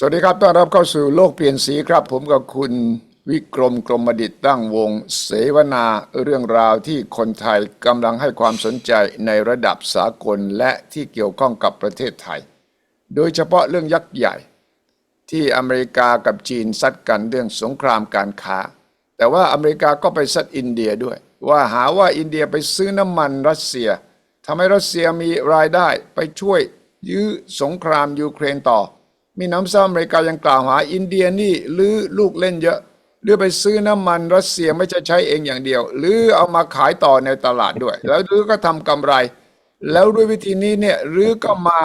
สวัสดีครับ ต้อนรับเข้าสู่โลกเปลี่ยนสีครับ ผมกับคุณวิกรมกรมดิตตั้งวง เสวนาเรื่องราวที่คนไทยกำลังให้ความสนใจในระดับสากลและที่เกี่ยวข้องกับประเทศไทย โดยเฉพาะเรื่องยักษ์ใหญ่ ที่อเมริกากับจีนซัดกันเรื่องสงครามการค้า แต่ว่าอเมริกาก็ไปซัดอินเดียด้วย ว่าหาว่าอินเดียไปซื้อน้ำมันรัสเซียทำให้รัสเซียมีรายได้ไปช่วยยื้อสงครามยูเครนต่อ มีน้ำซ้ำอเมริกายังกล่าวหา อินเดียนี่หรือลูกเล่นเยอะหรือไปซื้อน้ำมันรัสเซียไม่ใช่ใช้เองอย่างเดียว หรือเอามาขายต่อในตลาดด้วย แล้วหรือก็ทำกำไร แล้วด้วยวิธีนี้เนี่ยหรือก็มา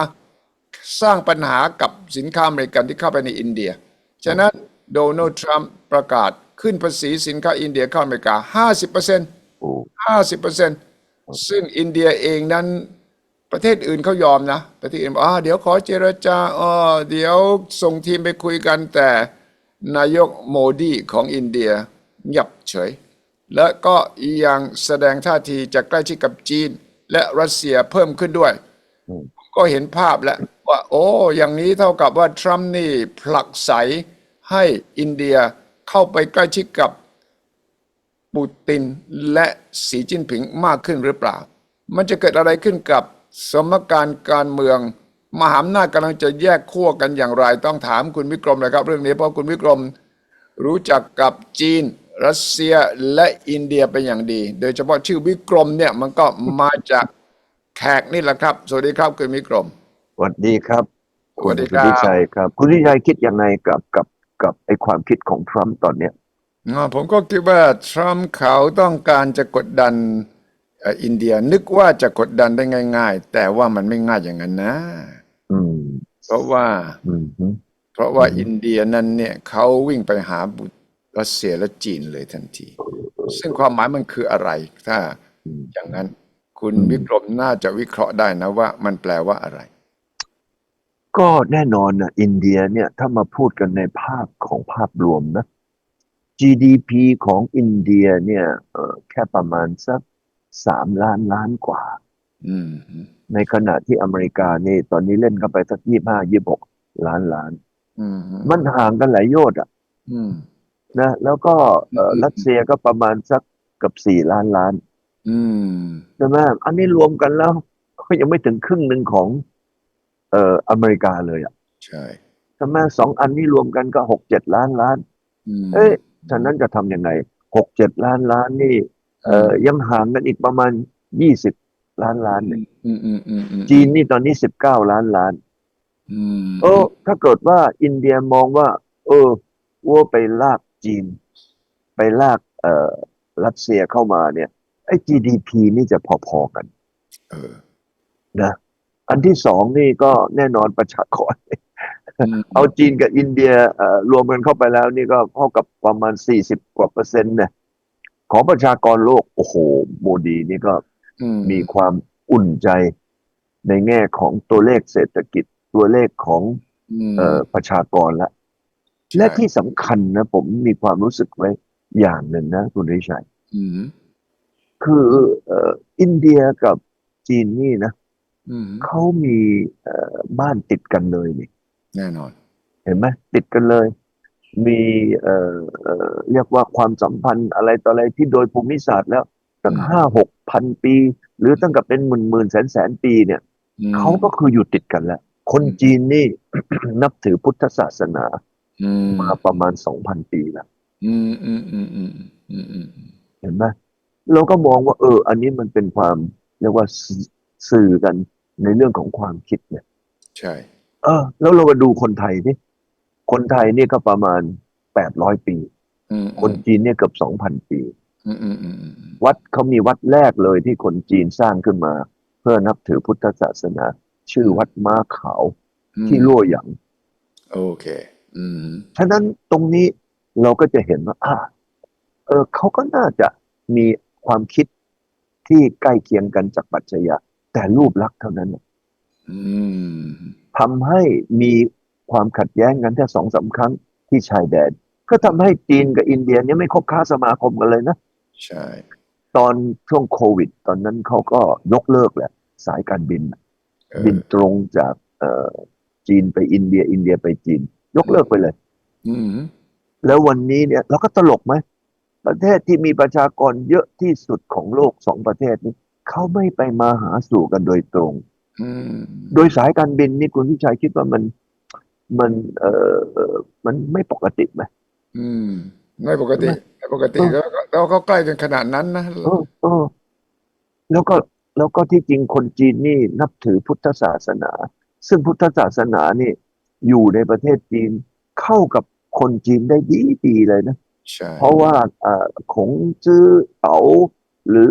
สร้างปัญหากับสินค้าอเมริกันที่เข้าไปในอินเดีย ฉะนั้นโดนัลด์ทรัมป์ประกาศขึ้นภาษีสินค้าอินเดียเข้าอเมริกา 50%โอ้50%ซึ่งอินเดียเองนั้น ประเทศอื่นเขายอมนะ ประเทศอื่นบอกอ่าเดี๋ยวขอเจรจาอ๋อเดี๋ยวส่งทีมไปคุยกันแต่นายกโมดีของอินเดียเงียบเฉย และก็ยังแสดงท่าทีจะใกล้ชิดกับจีน และรัสเซียเพิ่มขึ้นด้วย ก็เห็นภาพแล้วว่า โอ้อย่างนี้เท่ากับว่าทรัมป์นี่ผลักไสให้อินเดียเข้าไปใกล้ชิดกับปูตินและสีจิ้นผิงมากขึ้นหรือเปล่า มันจะเกิดอะไรขึ้นกับ สมการการเมือง มหาอำนาจกำลังจะแยกขั้วกันอย่างไร ต้องถามคุณวิกรมเลยครับ เรื่องนี้เพราะคุณวิกรมรู้จักกับจีน รัสเซียและอินเดียเป็นอย่างดี โดยเฉพาะชื่อวิกรมเนี่ยมันก็มาจากแขกนี่แหละครับ สวัสดีครับคุณวิกรม สวัสดีครับ สวัสดีครับณทิชัยครับ คุณทิชัยคิดยังไงกับกับกับไอความคิดของทรัมป์ตอนเนี้ย อ่าผมก็คิดว่าทรัมป์เขาต้องการจะกดดันเอ่ออินเดียนึกว่าจะกดดันได้ง่าย ๆ แต่ว่ามันไม่ง่ายอย่างนั้นนะอืมเพราะว่าอืมฮึเพราะว่าอินเดียนั้นเนี่ยเขาวิ่งไปหาบุตรรัสเซียและจีนเลยทันที ซึ่งความหมายมันคืออะไร ถ้าอย่างนั้นคุณวิกรมน่าจะวิเคราะห์ได้นะว่ามันแปลว่าอะไร ก็แน่นอนนะอินเดียเนี่ยถ้ามาพูดกันในภาพของภาพรวมนะ GDP ของอินเดียเนี่ยเออแค่ประมาณสัก สามล้านล้านกว่าอืมในขณะที่อเมริกานี่ ตอนนี้เล่นเข้าไปสักยี่ห้ายี่หกล้านล้านอืมมันห่างกันหลายโยชน์อะอืมนะแล้วก็เอ่ออืมรัสเซียก็ประมาณสักเกับสี่ล้านล้านอืมใช่ไหมอันนี้รวมกันแล้ว ก็ยังไม่ถึงครึ่งหนึ่งของ เอ่ออเมริกาเลยอะ ใช่ใช่ไหมสองอันนี้รวมกันก็หกเจ็ดล้านล้านอืมเอ๊ะฉะนั้นจะทำยังไงหกเจ็ดล้านล้านนี่ เอ่อยังห่างกันอีกประมาณยี่สิบล้านล้านเนี่ยอืมอืมอืมอืมจีนนี่ตอนนี้สิบเก้าล้านล้านอืมเออถ้าเกิดว่าอินเดียมองว่า เออว่าไปลากจีน ไปลาก เอ่อรัสเซียเข้ามาเนี่ย ไอ้ GDP นี่จะพอๆกันเออนะอันที่สองนี่ก็แน่นอนประชากรมเอาจีนกับอินเดียเอ่อรวมกันเข้าไปแล้วนี่ก็เท่ากับประมาณสี่สิบกว่าเปอร์เซ็นต์เนี่ย ของประชากรโลก โอ้โห โมดีนี่ก็อืมมีความอุ่นใจในแง่ของตัวเลขเศรษฐกิจตัวเลขของมเอ่อประชากรละใช่และที่สำคัญนะ ผมมีความรู้สึกไว้อย่างหนึ่งนะ คุณริชัยอืมคือเอ่ออินเดียกับจีนนี่นะอืมเขามีเอ่อบ้านติดกันเลยนี่แน่นอน เห็นไหมติดกันเลย มีเอ่อเอ่อเรียกว่าความสัมพันธ์อะไรต่ออะไรที่โดยภูมิศาสตร์แล้วตั้งอืมห้าหกพันปี หรือตั้งกับเป็นหมื่นหมื่นแสนแสนปีเนี่ยอืมเขาก็คืออยู่ติดกันแล้ว คนอืมจีนนี่นับถือพุทธศาสนาอืมมาประมาณสองพันปีแล้วอืมอืมอืมอืมอืมอืมเห็นไหมเราก็มองว่า เออ อันนี้มันเป็นความเรียกว่าสื่อสื่อกันในเรื่องของความคิดเนี่ย ใช่ เออ แล้วเรามาดูคนไทยนี่ คนไทยนี่ก็ประมาณแปดร้อยปีอืมคนจีนเนี่ยเกือบสองพันปีอืมอืมอืมอืมวัดเขามีวัดแรกเลยที่คนจีนสร้างขึ้นมา เพื่อนับถือพุทธศาสนา ชื่อวัดม้าขาวที่ลั่วหยางโอเคอืมฉะนั้นตรงนี้เราก็จะเห็นว่าอ่าเออเขาก็น่าจะมีความคิดที่ใกล้เคียงกันจากปัจจัยะแต่รูปลักษณ์เท่านั้นน่ะอืมทำให้มี ความขัดแย้งกันแค่สองสามครั้งที่ชายแดน ก็ทำให้จีนกับอินเดียเนี่ยไม่คบค้าสมาคมกันเลยนะ ใช่ ตอนช่วงโควิด ตอนนั้นเขาก็ยกเลิกแหละ สายการบินเออบินตรงจากเอ่อจีนไปอินเดีย อินเดียไปจีน ยกเลิกไปเลย อืมแล้ววันนี้เนี่ยเราก็ตลกไหมประเทศที่มีประชากรเยอะที่สุดของโลกสองประเทศนี้เขาไม่ไปมาหาสู่กันโดยตรงอืมโดยสายการบินนี่คุณพิชัยคิดว่ามัน มันเออเอ่อมันไม่ปกติไหมอืม ไม่ปกติไม่ปกติเออแล้วก็เราก็ใกล้กันขนาดนั้นนะเออเออแล้วก็แล้วก็ที่จริงคนจีนนี่นับถือพุทธศาสนา ซึ่งพุทธศาสนานี่ อยู่ในประเทศจีนเข้ากับคนจีนได้ดีดีเลยนะใช่เพราะว่าเอ่อขงจื้อเต๋าหรือ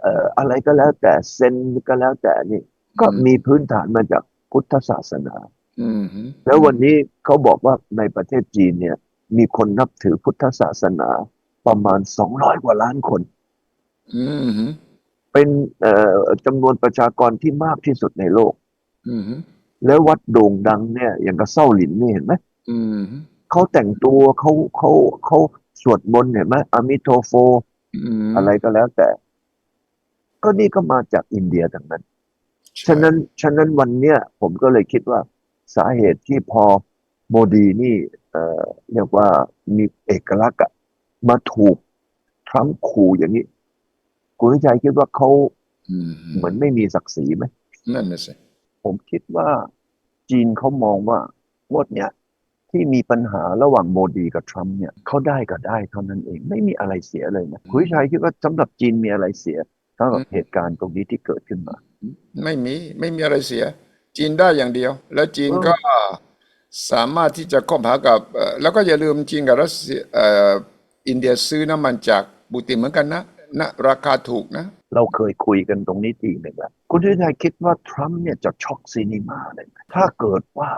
เอ่ออะไรก็แล้วแต่เซนก็แล้วแต่นี่ ก็มีพื้นฐานมาจากพุทธศาสนาอืม แล้ววันนี้เขาบอกว่าในประเทศจีนเนี่ย มีคนนับถือพุทธศาสนาประมาณ200กว่าล้านคนอืมเป็นเอ่อจำนวนประชากรที่มากที่สุดในโลกอืมแล้ววัดโด่งดังเนี่ยอย่างกับเส้าหลินนี่เห็นไหมอืมเขาแต่งตัวเขาเขาเขาสวดมนต์เห็นไหมอามิโทโฟอืมอะไรก็แล้วแต่ ก็นี่ก็มาจากอินเดียทั้งนั้นใช่ฉะนั้น ฉะนั้นวันเนี้ยผมก็เลยคิดว่า สาเหตุที่พอโมดีนี่เอ่อเรียกว่ามีเอกลักษณ์อะมาถูกทรัมป์ขู่อย่างนี้ คุณวิชัยคิดว่าเขาอืมเหมือนไม่มีศักดิ์ศรีไหมนั่นน่ะสิผมคิดว่าจีนเขามองว่างวดเนี้ยที่มีปัญหาระหว่างโมดีกับทรัมป์เนี่ยเขาได้ก็ได้เท่านั้นเอง ไม่มีอะไรเสียเลยนะคุณวิชัยคิดว่าสำหรับจีนมีอะไรเสียสำหรับเหตุการณ์ตรงนี้ที่เกิดขึ้นมา ไม่มีไม่มีอะไรเสีย จีนได้อย่างเดียว แล้วจีนก็สามารถที่จะคบหากับ แล้วก็อย่าลืมจีนกับรัสเซียอินเดียซื้อน้ำมันจากบูติเหมือนกันนะนะราคาถูกนะ เราเคยคุยกันตรงนี้ทีหนึ่งแล้วคุณวิชัยคิดว่าทรัมป์เนี่ยจะช็อกซีนีมาเลยไหมถ้าเกิดว่า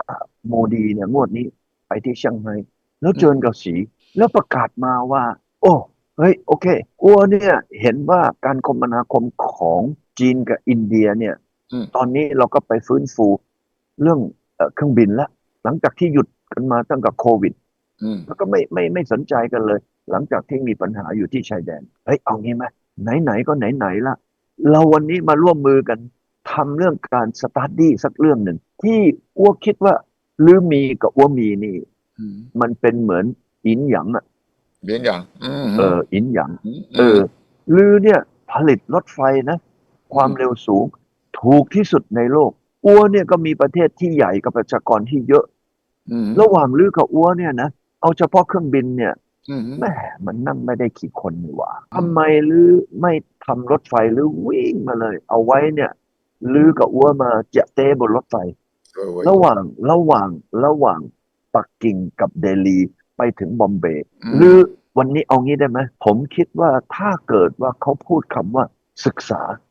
โมดีเนี่ยงวดนี้ไปที่เชียงไฮ้แล้วเจอกับสี แล้วประกาศมาว่า โอ้เฮ้ยโอเคอัวเนี่ยเห็นว่าการคมนาคมของจีนกับอินเดียเนี่ย ตอนนี้เราก็ไปฟื้นฟู เรื่องเอ่อเครื่องบินแล้วหลังจากที่หยุดกันมาตั้งแต่โควิดอืมแล้วก็ไม่ไม่ไม่สนใจกันเลย หลังจากที่มีปัญหาอยู่ที่ชายแดนเฮ้ยเอางี้ไหมไหนๆก็ไหนๆละเราวันนี้มาร่วมมือกันทำเรื่องการสตาร์ดี้สักเรื่องหนึ่ง ที่อ้วคิดว่าหรือมีกับอ้วมีนี่อืมมันเป็นเหมือนอินหยางอะเบียนอย่างอืมเอออินหยางมเออหรือเนี่ยผลิตรถไฟนะ ความเร็วสูง ถูกที่สุดในโลกอ้วเนี่ยก็มีประเทศที่ใหญ่กับประชากรที่เยอะอืมระหว่างลือกับอ้วเนี่ยนะเอาเฉพาะเครื่องบินเนี่ยอืมแม่มันนั่งไม่ได้กี่คนนี่หว่าทำไมลือไม่ทำรถไฟหรือวิ่งมาเลย เอาไว้เนี่ยลือกับอ้วมาเจะเต้บนรถไฟเออเว้ยระหว่างระหว่างระหว่างปักกิ่งกับเดลีไปถึงบอมเบย์มหรือวันนี้เอางี้ได้ไหมผมคิดว่าถ้าเกิดว่าเขาพูดคำว่าศึกษาอื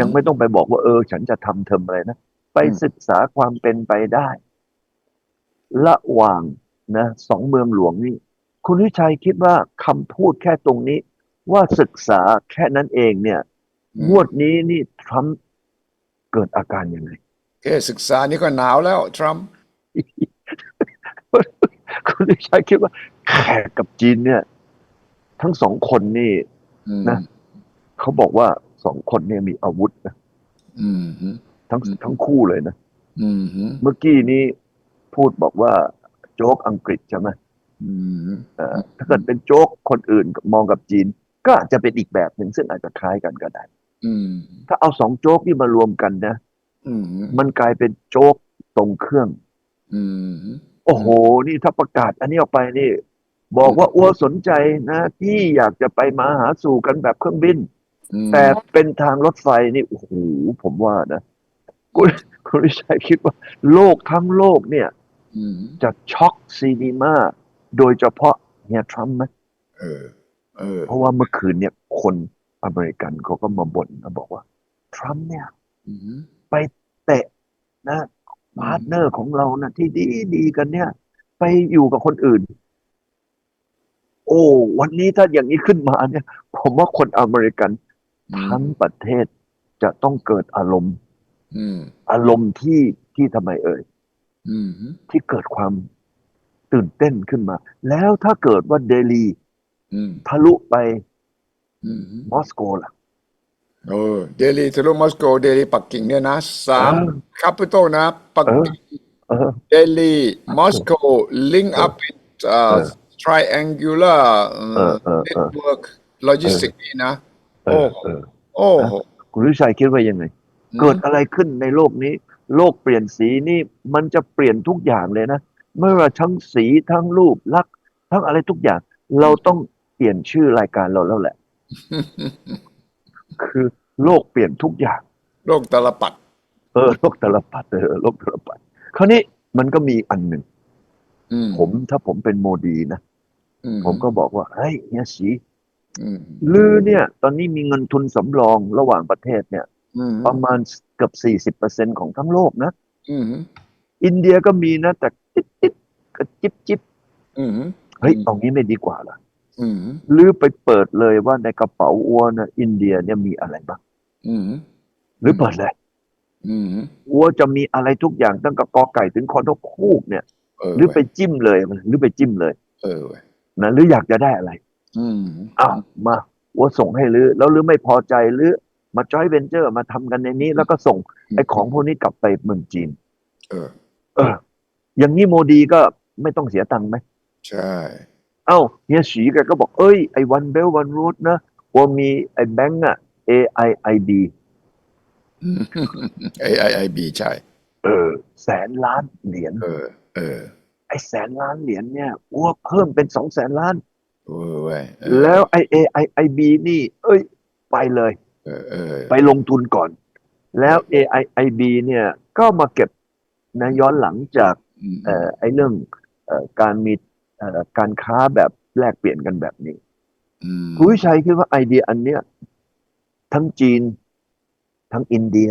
ยังไม่ต้องไปบอกว่าเออ ฉันจะทำเทอมอะไรนะ ไปอืมศึกษาความเป็นไปได้ ระหว่างนะสองเมืองหลวงนี่ คุณวิชัยคิดว่าคำพูดแค่ตรงนี้ ว่าศึกษาแค่นั้นเองเนี่ยงวดนี้นี่ทรัมป์เกิดอาการยังไงแค่ศึกษานี่ก็หนาวแล้วทรัมป์คุณวิชัยคิดว่าแขกกับจีนเนี่ย ทั้งสองคนนี่อืมนะเขาบอกว่า สองคนเนี่ยมีอาวุธนะอืมทั้งอืมทั้งคู่เลยนะอืมเมื่อกี้นี้พูดบอกว่าโจ๊กอังกฤษใช่ไหมอืมเอ่อถ้าเกิดเป็นโจ๊กคนอื่นมองกับจีน ก็อาจจะเป็นอีกแบบหนึ่งซึ่งอาจจะคล้ายกันก็ได้อืมถ้าเอาสองโจ๊กนี่มารวมกันนะอืมมันกลายเป็นโจ๊กตรงเครื่องอืมโอ้โห นี่ถ้าประกาศ อันนี้ออกไปนี่ บอกว่าอ้วสนใจนะ ที่อยากจะไปมาหาสู่กันแบบเครื่องบินอืม แต่เป็นทางรถไฟนี่โอ้โหผมว่านะคุณคุณวิชัยคิดว่า โลกทั้งโลกเนี่ยอืมจะช็อกซีนีมาโดยเฉพาะเฮียทรัมป์ไหมเออ เออ เพราะว่าเมื่อคืนเนี่ย คนอเมริกันเขาก็มาบ่นนะบอกว่า ทรัมป์เนี่ยอืมไปเตะนะพาร์ทเนอร์ของเรานะที่ดีดีกันเนี่ย ไปอยู่กับคนอื่น โอ้ วันนี้ถ้าอย่างนี้ขึ้นมาเนี่ย ผมว่าคนอเมริกัน ทั้งประเทศจะต้องเกิดอารมณ์อืมอารมณ์ที่ที่ทำไมเอ่ยอืมที่เกิดความตื่นเต้นขึ้นมา แล้วถ้าเกิดว่าเดลีอืมทะลุไปอืมมอสโกล่ะเออเดลีทะลุมอสโก เดลีปักกิ่งเนี่ยนะสามเออคาปิตอลนะปักกิ่งเออ Delhi Moscow link up with uh, เออ triangular เออเออเออ network logistics นี่นะเอ โอ้อโหเออโอ้โหคุณวิชัยคิดว่ายังไง เกิดอะไรขึ้นในโลกนี้ โลกเปลี่ยนสีนี่มันจะเปลี่ยนทุกอย่างเลยนะไม่ว่าทั้งสีทั้งรูปลักษณ์ทั้งอะไรทุกอย่าง เราต้องเปลี่ยนชื่อรายการเราแล้วแหละ คือโลกเปลี่ยนทุกอย่าง โลกตลปัด เออโลกตลปัดเออโลกตลปัดคราวนี้มันก็มีอันหนึ่งอืมผมถ้าผมเป็นโมดีนะอืผมก็บอกว่าเฮ้ยเฮียสี อืมลือเนี่ย ตอนนี้มีเงินทุนสำรองระหว่างประเทศเนี่ยอืมประมาณเกือบสี่สิบเปอร์เซ็นของทั้งโลกนะอืมอินเดียก็มีนะ แต่จิ๊บจิ๊บกระจิบจิบอืมเฮ้ยอืมตรงนี้ไม่ดีกว่าล่ะอืมหรือไปเปิดเลยว่าในกระเป๋าอัวนะอินเดียเนี่ยมีอะไรบ้างอืมหรือเปิดเลยอืมอัวจะมีอะไรทุกอย่างตั้งแต่กอไก่ถึงคอนกคูกเนี่ยเออหรือไปจิ้มเลยมันหรือไปจิ้มเลย เออเว้ยนะหรืออยากจะได้อะไร อืมอ้าวมาอัวส่งให้หรือแล้วหรือไม่พอใจหรือมาจอยเวนเจอร์มาทำกันในนี้ แล้วก็ส่งไอ้ของพวกนี้กลับไปเมืองจีน เออ เออ อย่างนี้โมดีก็ไม่ต้องเสียตังค์ไหมใช่ เอ้าเฮียฉีแกก็บอกเอ้ยไอ้วันเบลวันรูทนะว่ามีไอ้แบงก์อะ AIIB ไอไอไอบีใช่ เออ แสนล้านเหรียญเออ เออ ไอ้แสนล้านเหรียญเนี่ยอ้วเพิ่มเป็นสองแสนล้าน เออเว้ยเออแล้วไอ้ AIIB นี่ เอ้ย ไปเลยเออไปลงทุนก่อน แล้ว AIIB เนี่ย ก็มาเก็บนะย้อนหลังจากอืมเอ่อไอ้เรื่องเอ่อการมีเอ่อการค้าแบบแลกเปลี่ยนกันแบบนี้คุณวิชัยคิดว่าไอเดียอันเนี้ย ทั้งจีน ทั้งอินเดีย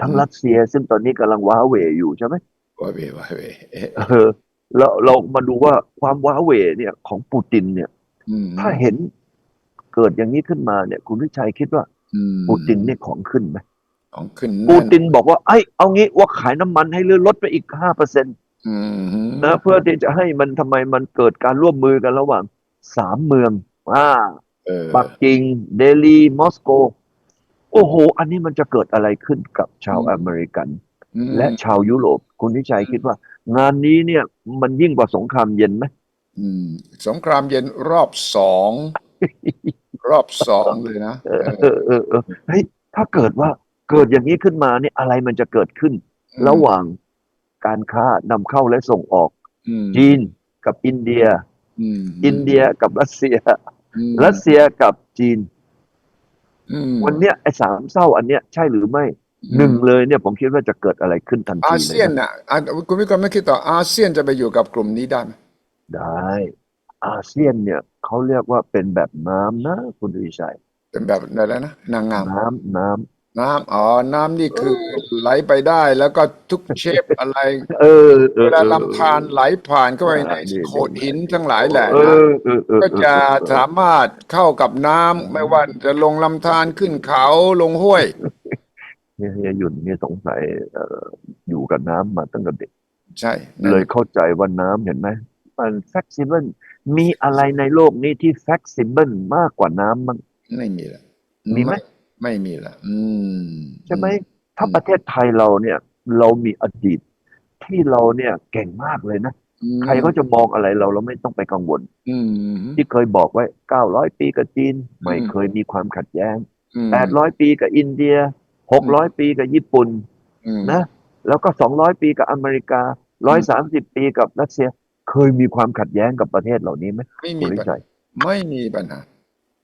ทั้งรัสเซีย ซึ่งตอนนี้กำลังว้าเหวอยู่ใช่ไหมว่าเวว่าเวเอ๊ะเออ แล้วเรามาดูว่าความว้าเหวเนี่ยของปูตินเนี่ยอืมถ้าเห็นเกิดอย่างนี้ขึ้นมาเนี่ย คุณวิชัยคิดว่าอืมปูตินเนี่ยของขึ้นไหมของขึ้นปูแน่นตินบอกว่าไอ้ยเอางี้ว่าขายน้ำมันให้เรือลดไปอีกห้าเปอร์เซ็นตอืมนะเพื่อที่จะให้มันทำไมมันเกิดการร่วมมือกันระหว่างสามเมืองอ่าเออปักกิ่งเดลีมอสโก โอ้โห อันนี้มันจะเกิดอะไรขึ้นกับชาวอเมริกันอืมและชาวยุโรปคุณนิชัยคิดว่า งานนี้เนี่ยมันยิ่งกว่าสงครามเย็นไหมอืมสงครามเย็นรอบสองรอบสองเลยนะเออเออเออเออเฮ้ยถ้าเกิดว่าเกิดอย่างนี้ขึ้นมาเนี่ยอะไรมันจะเกิดขึ้น ระหว่างการค้านำเข้าและส่งออกอืมจีนกับอินเดียอืมอินเดียกับรัสเซียอืมรัสเซียกับจีนอืมวันเนี้ยไอ้สามเศร้าอันเนี้ยใช่หรือไม่ หนึ่งเลยเนี่ยผมคิดว่าจะเกิดอะไรขึ้นทันทีอาเลเซียยนนะน่ะอะคุณวิกรมไม่คิดต่ออาเซียนจะไปอยู่กับกลุ่มนี้ได้ไหมได้ อาเซียนเนี่ยเขาเรียกว่าเป็นแบบน้ำนะคุณวิชัยเป็นแบบอะไรนะนางงาม น้ำน้ำน้ำอ๋อ น้ำนี่คือไหลไปได้ แล้วก็ทุกเชฟอะไรเออเออเวลาออลำธารไหลผ่านเข้าไปในอ่านี่โขดหินทั้งหลายแหละเอนะ อเออเออก็จะเออเออสามารถเข้ากับน้ำไม่ว่าจะลงลำธารขึ้นเขาลงห้วย เนี่ยเฮียหยุ่นเนี่ยสงสัยเอ่ออยู่กับน้ำมาตั้งแต่เด็ก ใช่นั่นเลยเข้าใจว่าน้ำเห็นไหมมัน flexible มีอะไรในโลกนี้ที่ flexible มากกว่าน้ำมั้งไม่มีละมีไหมไม่มีละอืมใช่ไหมถ้าประเทศไทยเราเนี่ย เรามีอดีต ที่เราเนี่ยเก่งมากเลยนะอืมใครเขาจะมองอะไรเราเราไม่ต้องไปกังวลอืมที่เคยบอกไว้900ปีกับจีน ไม่อืมเคยมีความขัดแย้งอืม800ปีกับอินเดีย 600ปีกับญี่ปุ่นอืมนะ แล้วก็200ปีกับอเมริกา130ปีกับรัสเซีย เคยมีความขัดแย้งกับประเทศเหล่านี้ไหมไม่คุมีณวิปัญชัยไม่มีปัญหา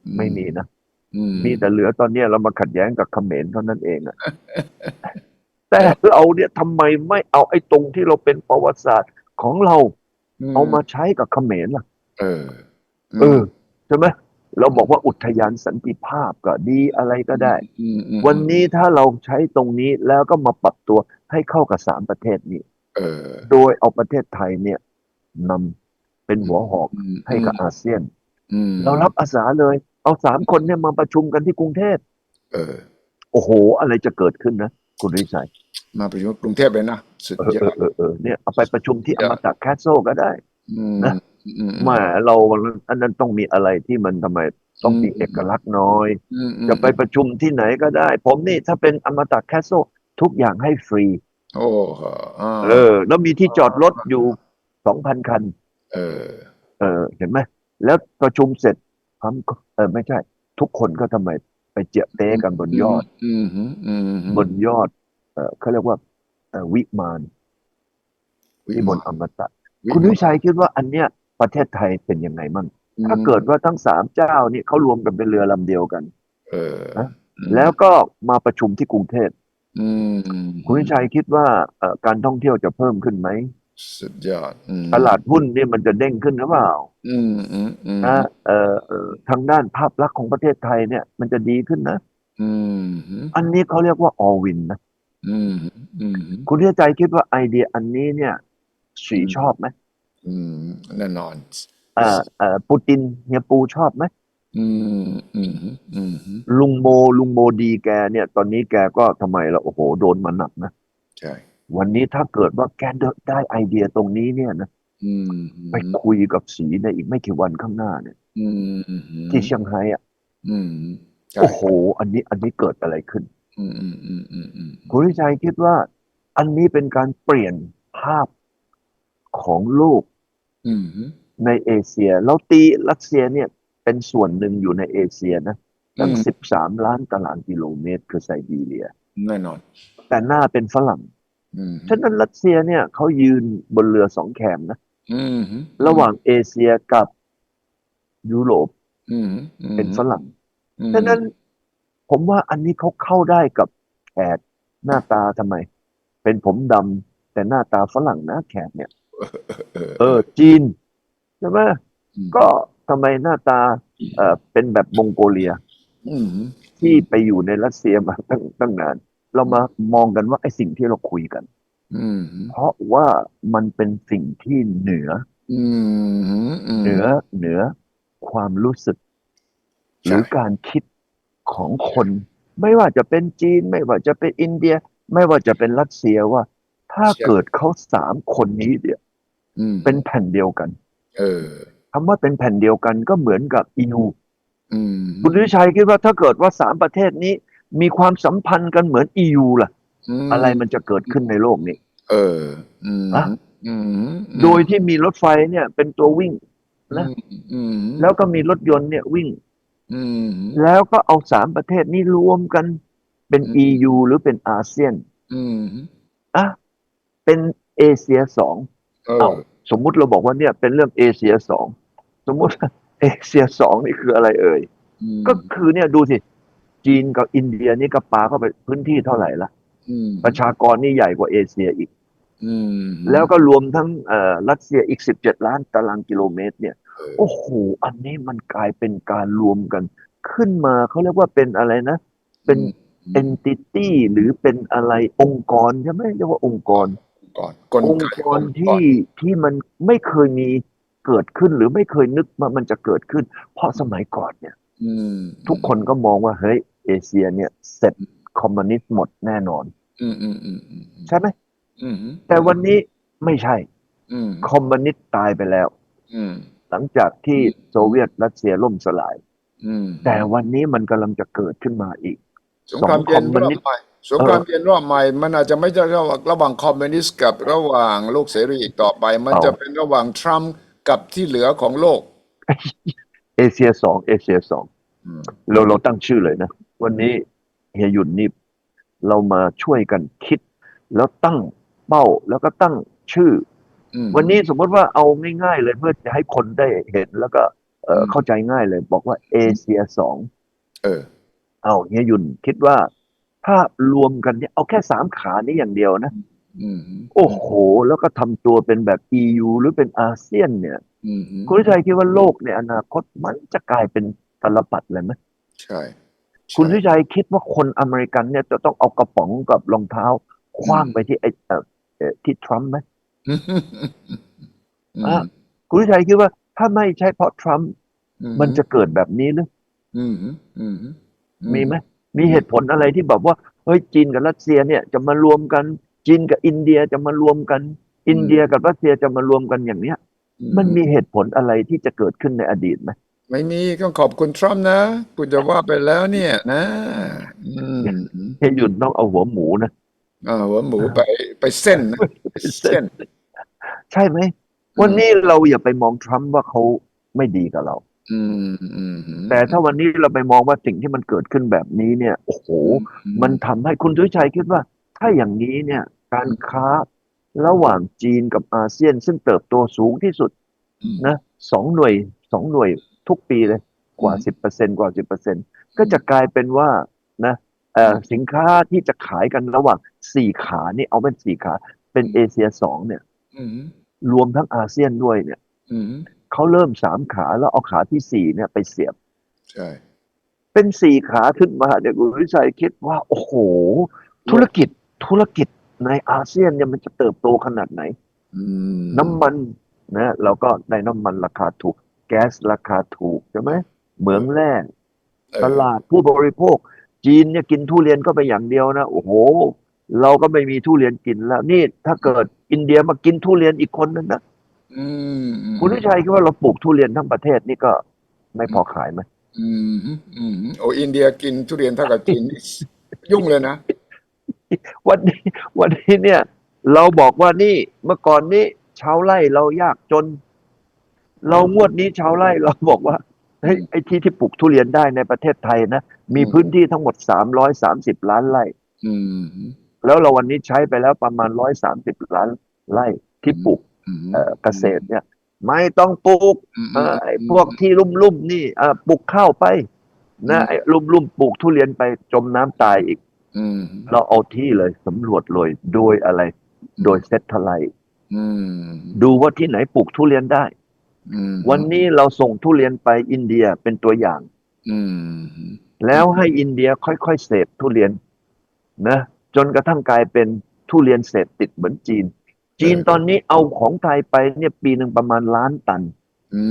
อืไม่มีนะอืมมีแต่เหลือตอนเนี้ยเรามาขัดแย้งกับเขมรเท่านั้นเองอะแต่เราเนี่ยทำไมไม่เอาไอ้ตรงที่เราเป็นประวัติศาสตร์ของเรา เอามาใช้กับเขมรล่ะ เออ เออใช่ไหม เราบอกว่าอุทยานสันติภาพก็ดีอะไรก็ได้อืมอืมวันนี้ถ้าเราใช้ตรงนี้แล้วก็มาปรับตัวให้เข้ากับสามประเทศนี้เออโดยเอาประเทศไทยเนี่ยนำเป็นหัวหอกอืมให้กับอาเซียนอืมเรารับอาสาเลย เอาสามคนเนี่ยมาประชุมกันที่กรุงเทพเออโอ้โห อะไรจะเกิดขึ้นนะ คุณวิชัยมาประชุมกรุงเทพเลยนะสุดเออยอเออดเออเออเนี่ยเอาไปประชุมที่สุอดยอดมตะแคสโซก็ได้อืมนะอื มแหมาเราอันนั้นต้องมีอะไรที่มันทำไมต้องมีอืมเอกลักษณ์น้อยอืมอืมจะไปประชุมที่ไหนก็ได้ ผมนี่ถ้าเป็นอมตะแคสโซทุกอย่างให้ฟรี โอ้โหอ่าเออ แล้วมีที่จอดรถอยู่สองพันคัน เออ เออ เห็นไหมแล้วประชุมเสร็จทำก็เออไม่ใช่ ทุกคนก็ทำไมไปเจาะเต้กันบนยอดอืมอืมอืมอืมบนยอด เออเขาเรียกว่าเอ่อวิมานวิที่บมานอมตะ คุณวิชัยคิดว่าอันเนี้ย ประเทศไทยเป็นยังไงมั่งถ้าเกิดว่าทั้งสามเจ้านี่เขารวมกันเป็นเรือลำเดียวกัน เออนะแล้วก็มาประชุมที่กรุงเทพอืมคุณวิชัยคิดว่าเอ่อการท่องเที่ยวจะเพิ่มขึ้นไหมสุดยอดอืมตลาดหุ้นนี่มันจะเด้งขึ้นหรือเปล่าอืมอืมอืมนะเอ่อเอ่อทางด้านภาพลักษณ์ของประเทศไทยเนี่ย มันจะดีขึ้นนะอืมอันนี้เขาเรียกว่า all win นะอืมอืมคุณวิชัยคิดว่าไอเดียอันนี้เนี่ยสีชอบไหม อืมแน่นอน เอ่อเอ่อปูตินเฮียปูชอบไหมอืมอืมอืมลุงโมลุงโมดีแกเนี่ย ตอนนี้แกก็ทำไมล่ะโอ้โหโดนมาหนักนะใช่วันนี้ถ้าเกิดว่าแกได้ไอเดียตรงนี้เนี่ยนะอืมไปคุยกับสีในอีกไม่กี่วันข้างหน้าเนี่ยอืมที่เชียงไฮ้อะอืมใช่โอ้โห อันนี้อันนี้เกิดอะไรขึ้นอืมอืมอืมอืมอืมคุณวิชัยคิดว่า อันนี้เป็นการเปลี่ยนภาพของโลกอืม ในเอเชียแล้วตีรัสเซียเนี่ยเป็นส่วนหนึ่งอยู่ในเอเชียนะตั้งสิบสามล้านตารางกิโลเมตรคือไซบีเรียแน่นอน แต่หน้าเป็นฝรั่งอืมฉะนั้นรัสเซียเนี่ยเขายืนบนเรือสองแคมนะอืมระหว่างเอเชียกับยุโรปอืมเป็นฝรั่งฉะนั้นผมว่าอันนี้เขาเข้าได้กับแขกหน้าตาทำไม เป็นผมดำแต่หน้าตาฝรั่งนะแขกเนี่ย เออ จีนใช่ไหมก็ทำไมหน้าตาเออเป็นแบบมองโกเลียอืมที่ไปอยู่ในรัสเซียมาตั้งตั้งนาน เรามามองกันว่าไอ้สิ่งที่เราคุยกันอืมเพราะว่ามันเป็นสิ่งที่เหนืออืมเหนือเหนือความรู้สึก หรือการคิดของคน ไม่ว่าจะเป็นจีน ไม่ว่าจะเป็นอินเดีย ไม่ว่าจะเป็นรัสเซียว่า ถ้าเกิดเขาสามคนนี้เนี่ยอืม เป็นแผ่นเดียวกัน เออคำว่าเป็นแผ่นเดียวกันก็เหมือนกับอินูอืมคุณวิชัยคิดว่าถ้าเกิดว่าสามประเทศนี้ มีความสัมพันธ์กันเหมือนยูล่ะ อะไรมันจะเกิดขึ้นในโลกนี้ เอออืมอะอืมโดยที่มีรถไฟเนี่ย เป็นตัววิ่งนะอืมแล้วก็มีรถยนต์เนี่ยวิ่งอืมแล้วก็เอาสามประเทศนี้รวมกันเป็นอืม EU หรือเป็นอาเซียนอืมอะเป็นเอเชียสองเออเอา สมมุติเราบอกว่าเนี่ยเป็นเรื่องเอเชียสองสมมุติเอเชียสองนี่คืออะไรเอ่ยมก็คือเนี่ยดูสิ จีนกับอินเดียนี่ก็ปาเข้าไปพื้นที่เท่าไหร่ละอืมประชากรนี่ใหญ่กว่าเอเชียอีกอืมแล้วก็รวมทั้งเอ่อรัสเซียอีกสิบเจ็ดล้านตารางกิโลเมตร เนี่ยเออโอ้โห อันนี้มันกลายเป็นการรวมกัน ขึ้นมาเขาเรียกว่าเป็นอะไรนะ เป็น entity หรือเป็นอะไรองค์กรใช่ไหมเรียกว่าองค์กร ก่อนกลองไกค์กรที่ที่มันไม่เคยมีเกิดขึ้นหรือไม่เคยนึกว่ามันจะเกิดขึ้น เพราะสมัยก่อนเนี่ยอืมทุกคนก็มองว่าเฮ้ยเอเชียเนี่ยเสร็จคอมมิวนิสต์หมดแน่นอนอืมอืมอืมอืมใช่ไหมอืมแต่วันนี้ไม่ใช่อืมคอมมิวนิสต์ตายไปแล้วอืมหลังจากที่โซเวียตรัสเซียล่มสลายอืมแต่วันนี้มันกำลังจะเกิดขึ้นมาอีกสงครามเย็นสองคอมมิรวอบนิสต์ใหม่ สงครามเย็นรอบใหม่มันอาจจะไม่ใช่ระหว่างระหว่างคอมมิวนิสต์กับระหว่างโลกเสรีอีกต่อไป มันเอาจะเป็นระหว่างทรัมป์กับที่เหลือของโลก เอเชียสองเอเชียสองอืมเราเราตั้งชื่อเลยนะ วันนี้เฮียหยุ่นนี่เรามาช่วยกันคิด แล้วตั้งเป้าแล้วก็ตั้งชื่ออืมวันนี้สมมติว่าเอาง่ายๆเลยเพื่อจะให้คนได้เห็นแล้วก็เอ่ออืมเข้าใจง่ายเลย บอกว่าเอเชียสองเออ เอาเฮียหยุ่นคิดว่า ถ้ารวมกันเนี่ยเอาแค่สามขานี้อย่างเดียวนะอืมโอ้โห แล้วก็ทำตัวเป็นแบบ EU หรือเป็นอาเซียนเนี่ยอืมคุณวิชัยคิดว่าโลกในอนาคตมันจะกลายเป็นตลปัดเลยไหมใช่ คุณวิชัยคิดว่าคนอเมริกันเนี่ยจะต้องเอากระป๋องกับรองเท้าคว้างไปที่ไอ้เอ่อเอ่อที่ทรัมป์ไหมอืมอืมอะคุณวิชัยคิดว่าถ้าไม่ใช่เพราะทรัมป์มันจะเกิดแบบนี้หรืออืมอืมมีไหม มีเหตุผลอะไรที่แบบว่าเฮ้ยจีนกับรัสเซียเนี่ยจะมารวมกันจีนกับอินเดียจะมารวมกัน อินเดียกับรัสเซียจะมารวมกันอย่างเนี้ย มันมีเหตุผลอะไรที่จะเกิดขึ้นในอดีตไหมไม่มีต้องขอบคุณทรัมป์นะคุณจะว่าไปแล้วเนี่ยนะอืมเฮียหยุ่นต้องเอาหัวหมูนะอ่าหัวหมูไปไปเส้นนะไปเส้น ใช่ไหมวันนี้เราอย่าไปมองทรัมป์ว่าเขาไม่ดีกับเรา อืมอืมอืมแต่ถ้าวันนี้เราไปมองว่าสิ่งที่มันเกิดขึ้นแบบนี้เนี่ย โอ้โห มันทำให้คุณทุยชัยคิดว่า ถ้าอย่างนี้เนี่ย การค้าระหว่างจีนกับอาเซียน ซึ่งเติบโตสูงที่สุดอืมนะสองหน่วยสองหน่วยทุกปีเลยกว่าอืมสิบเปอร์เซ็นกว่าสิบเปอร์เซ็นก็จะกลายเป็นว่านะเอ่อสินค้าที่จะขายกันระหว่างสี่ขานี่เอาเป็นสี่ขา เป็นเอเชียสองเนี่ยอืมรวมทั้งอาเซียนด้วยเนี่ยอืม เขาเริ่มสามขาแล้วเอาขาที่สี่เนี่ยไปเสียบ ใช่ เป็นสี่ขาขึ้นมาเนี่ยคุณวิชัยคิดว่า โอ้โห ธุรกิจธุรกิจในอาเซียนเนี่ยมันจะเติบโตขนาดไหนอืมน้ำมันนะเราก็ได้น้ำมันราคาถูก แก๊สราคาถูกใช่ไหมเหมืองแร่เออตลาดผู้บริโภค จีนเนี่ยกินทุเรียนก็ไปอย่างเดียวนะโอ้โห เราก็ไม่มีทุเรียนกินแล้วนี่ถ้าเกิดอินเดียมากินทุเรียนอีกคนนึงนะอืมอืม คุณวิชัยคิดว่าเราปลูกทุเรียนทั้งประเทศนี่ก็ไม่พอขายไหมอืมอืมโอ้อินเดียกินทุเรียนเท่ากับจีนนี่ยุ่งเลยนะ วันนี้ วันนี้เนี่ย เราบอกว่านี่เมื่อก่อนนี้ชาวไร่เรายากจน เรางวดนี้ชาวไร่เราบอกว่าเฮ้ยไอ้ที่ที่ปลูกทุเรียนได้ในประเทศไทยนะ มีอืมพื้นที่ทั้งหมดสามร้อยสามสิบล้านไร่อืมแล้วเราวันนี้ใช้ไปแล้วประมาณร้อยสามสิบล้านไร่ที่ปลูกอืม เอ่อเกษตรเนี่ย ไม่ต้องปลูกอืมเอ่อไอ้พวกที่ลุ่มๆนี่เอ่อปลูกข้าวไป นะอืมไอ้ลุ่มๆปลูกทุเรียนไปจมน้ำตายอีกอืมเราเอาที่เลยสำรวจเลยโดยอะไร โดยเซตทลายอืมดูว่าที่ไหนปลูกทุเรียนได้อืมวันนี้เราส่งทุเรียนไปอินเดียเป็นตัวอย่างอืมแล้วให้อินเดียค่อยๆเสพทุเรียน นะ จนกระทั่งกลายเป็นทุเรียนเสพติดเหมือนจีน จีนตอนนี้เอาของไทยไปเนี่ยปีหนึ่งประมาณล้านตันอื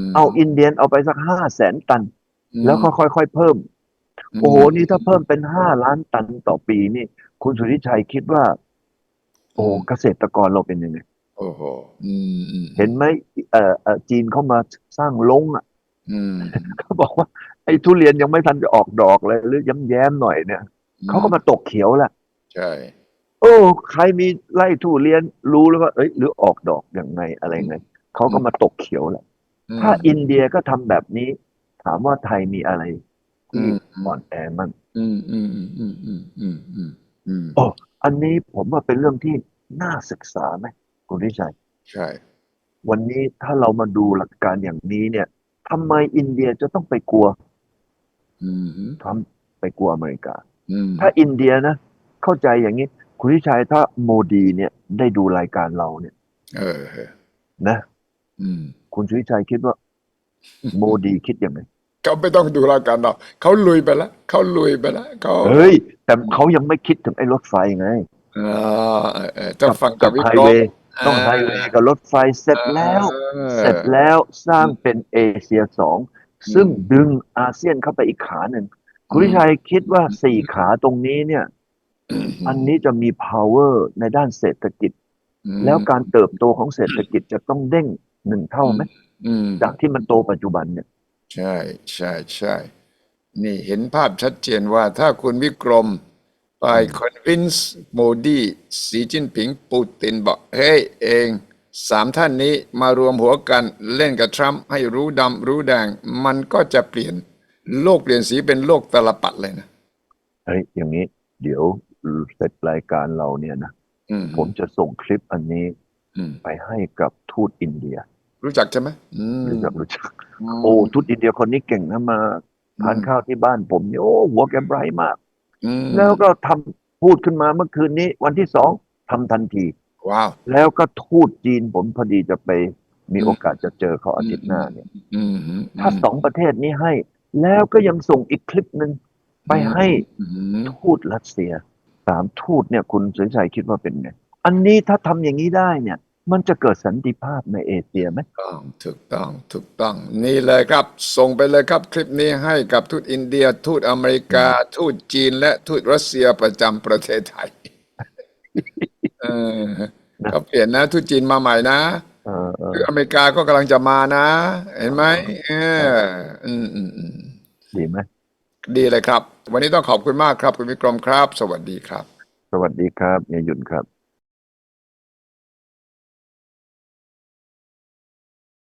มเอาอินเดียนเอาไปสักห้าแสนตัน แล้วก็ค่อยๆเพิ่ม โอ้โหนี่ถ้าเพิ่มเป็นห้าล้านตันต่อปีนี่ คุณสุริชัยคิดว่า โอ้โหเกษตรกรเราเป็นยังไงโอ้โหอืมอืมเห็นไหมเอ่อเอ่อจีนเข้ามาสร้างลงอะอืมเขาบอกว่า ไอ้ทุเรียนยังไม่ทันจะออกดอกเลย หรือย้ำแย้มๆหน่อยเนี่ยเขาก็มาตกเขียวแล้วใช่ โอ้ ใครมีไล่ทุเรียนรู้แล้วว่าเอ้ยหรือออกดอกอย่างไงอะไรไงเขาก็มาตกเขียวแหละถ้าอินเดียก็ทำแบบนี้ ถามว่าไทยมีอะไรที่อ่อนแอมั่งโอ้อันนี้ผมว่าเป็นเรื่องที่น่าศึกษาไหมคุณทิชัยใช่ วันนี้ถ้าเรามาดูหลักการอย่างนี้เนี่ยทำไมอินเดียจะต้องไปกลัวทำไปกลัวอเมริกา ถ้าอินเดียนะ เข้าใจอย่างนี้ คุณวิชัยถ้าโมดีเนี่ยได้ดูรายการเราเนี่ย เออ นะอืมคุณสุวิชัยคิดว่า โมดีคิดยังไงเขาไม่ต้องดูรายการเราเขาลุยไปแล้วเขาลุยไปแล้วเขาเฮ้ย แต่เขายังไม่คิดถึงไอ้รถไฟไงอ่าเออเออต้องฟังกักับบวิไฮเคราะเวห์ย์ต้องไฮเวย์กับรถไฟเสร็จแล้วออเสร็จแล้วสร้างเป็นเอเชียสองซึ่งดึงอาเซียนเข้าไปอีกขาหนึ่งคุณวิชัยคิดว่าสี่ขาตรงนี้เนี่ย อันนี้จะมี power ในด้านเศรษฐกิจอืมแล้วการเติบโตของเศรษฐกิจจะต้องเด้งหนึ่งเท่าไหมอืมจากที่มันโตปัจจุบันเนี่ย ใช่ใช่ใช่นี่เห็นภาพชัดเจนว่าถ้าคุณวิกรมไป convince โมดีสีจิ้นผิงปูตินบอก เฮ้ยเองสามท่านนี้มารวมหัวกันเล่นกับทรัมป์ให้รู้ดำรู้แดง มันก็จะเปลี่ยนโลกเปลี่ยนสีเป็นโลกตลปัดเลยนะ เฮ้ย อย่างนี้ เดี๋ยว เสร็จรายการเราเนี่ยนะอืมผมจะส่งคลิปอันนี้อืมไปให้กับทูตอินเดีย รู้จักใช่ไหมอืมรู้จักรู้จัก โอ้ทูตอินเดียคนนี้เก่งนะมาทานข้าวที่บ้านผมเนี่ยโอ้หัวแกไบรท์มากอืมแล้วก็ทำพูดขึ้นมาเมื่อคืนนี้ วันที่สองทำทันทีว้าว แล้วก็ทูตจีนผมพอดีจะไปมีอืมโอกาสจะเจอเขาอาทิตย์หน้าเนี่ยอืมอืมถ้าสองประเทศนี้ให้ แล้วก็ยังส่งอีกคลิปหนึ่งไปให้อืมทูตรัสเซีย สามทูตเนี่ยคุณสุริชัยคิดว่าเป็นไง อันนี้ถ้าทำอย่างนี้ได้เนี่ย มันจะเกิดสันติภาพในเอเชียไหมต้องถูกต้องถูกต้อง นี่เลยครับ ส่งไปเลยครับคลิปนี้ให้กับทูตอินเดีย ทูตอเมริกา ทูตจีน และทูตรัสเซียประจำประเทศไทยเออเขาเปลี่ยนนะทูตจีนมาใหม่นะเออเออทูตอเมริกาก็กำลังจะมานะ เห็นไหมเอออืมอืมอืมดีไหม ดีเลยครับ วันนี้ต้องขอบคุณมากครับ คุณวิกรมครับ สวัสดีครับ สวัสดีครับเนยหยุนครับ